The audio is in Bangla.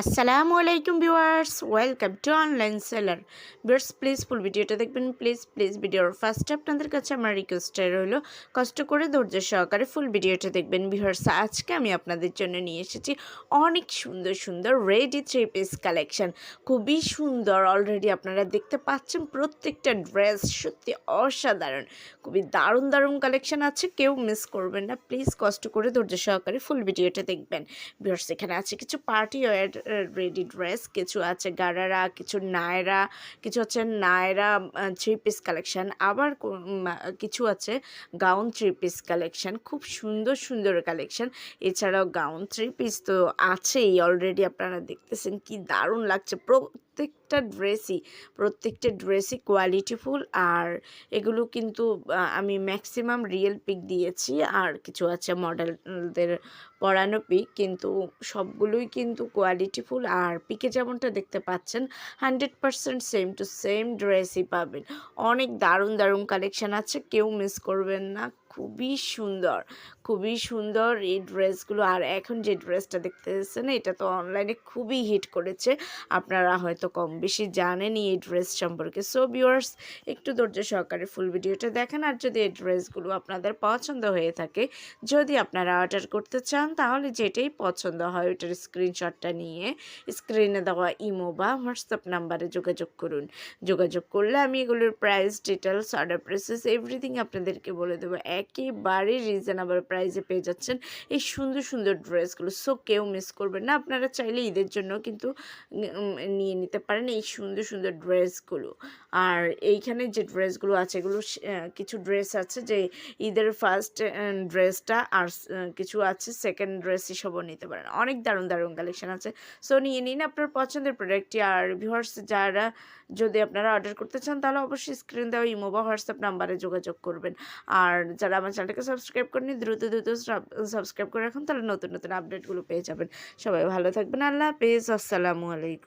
আসসালামু আলাইকুম viewers welcome to online seller viewers please full ভিডিওটা দেখবেন। প্লিজ প্লিজ ভিডিওর ফার্স্টে আপনাদের কাছে আমার রিকোয়েস্টটা রইল। কষ্ট করে ধৈর্য সহকারে ফুল ভিডিওটা দেখবেন ভিউয়ার্স আজকে আমি আপনাদের জন্য নিয়ে এসেছি অনেক সুন্দর সুন্দর রেডি থ্রি পিস কালেকশন খুবই সুন্দর অলরেডি আপনারা দেখতে পাচ্ছেন প্রত্যেকটা ড্রেস সত্যি অসাধারণ। খুবই দারুণ দারুণ কালেকশন আছে, কেউ মিস করবেন না। প্লিজ কষ্ট করে ধৈর্য সহকারে ফুল ভিডিওটা দেখবেন। ভিউয়ার্স এখানে আছে কিছু পার্টি ওয়ার রেডি ড্রেস কিছু আছে গারারা, কিছু নায়রা, কিছু আছে নায়রা থ্রি পিস কালেকশান আবার কিছু আছে গাউন থ্রি পিস কালেকশান খুব সুন্দর সুন্দর কালেকশান এছাড়াও গাউন থ্রি পিস তো আছেই অলরেডি আপনারা দেখতেছেন কি দারুণ লাগছে। প্রত্যেকটা ড্রেসই প্রত্যেকটা ড্রেসই কোয়ালিটিফুল আর এগুলো কিন্তু আমি ম্যাক্সিমাম রিয়েল পিক দিয়েছি আর কিছু আছে মডেলদের পরানো পিক কিন্তু সবগুলোই কিন্তু কোয়ালিটিফুল আর পিকে যেমনটা দেখতে পাচ্ছেন hundred percent same to same ড্রেসই পাবেন। অনেক দারুণ দারুণ কালেকশন আছে, কেউ মিস করবেন না। খুবই সুন্দর খুবই সুন্দর এই ড্রেসগুলো আর এখন যে ড্রেসটা দেখতেছেন, এটা তো অনলাইনে খুবই হিট করেছে। আপনারা হয়তো কম বেশি জানেনই এই ড্রেস সম্পর্কে। সো ভিউয়ার্স একটু ধৈর্য সহকারে ফুল ভিডিওটা দেখেন। আর যদি এই ড্রেসগুলো আপনাদের পছন্দ হয়ে থাকে, যদি আপনারা অর্ডার করতে চান, তাহলে যেটাই পছন্দ হয়, ওইটার স্ক্রিনশটটা নিয়ে স্ক্রিনে দেওয়া ইমো বা হোয়াটসঅ্যাপ নাম্বারে যোগাযোগ করুন। যোগাযোগ করলে আমি এগুলোর price details order process everything আপনাদেরকে বলে দেবো। একেবারে রিজনেবল প্রাইসে পেয়ে যাচ্ছেন এই সুন্দর সুন্দর ড্রেসগুলো সো কেউ মিস করবেন না। আপনারা চাইলে ঈদের জন্য কিন্তু নিয়ে নিতে পারেন এই সুন্দর সুন্দর ড্রেসগুলো আর এইখানে যে ড্রেসগুলো আছে, এগুলো কিছু ড্রেস আছে যে ঈদের ফার্স্ট ড্রেসটা আর কিছু আছে সেকেন্ড ড্রেস হিসেবেও নিতে পারেন। অনেক দারুণ দারুণ কালেকশন আছে। সো নিয়ে নিন আপনার পছন্দের প্রোডাক্টটি আর ভিউয়ার্স যারা যদি আপনারা অর্ডার করতে চান, তাহলে অবশ্যই স্ক্রিন দেওয়া ইমো বা হোয়াটসঅ্যাপ নাম্বারে যোগাযোগ করবেন। আর যারা আমার চ্যানেলটাকে সাবস্ক্রাইব করেনি, দ্রুত দ্রুত সাবস্ক্রাইব করে রাখুন, তাহলে নতুন নতুন আপডেটগুলো পেয়ে যাবেন। সবাই ভালো থাকবেন, আল্লাহ হাফেজ, আসসালামু আলাইকুম।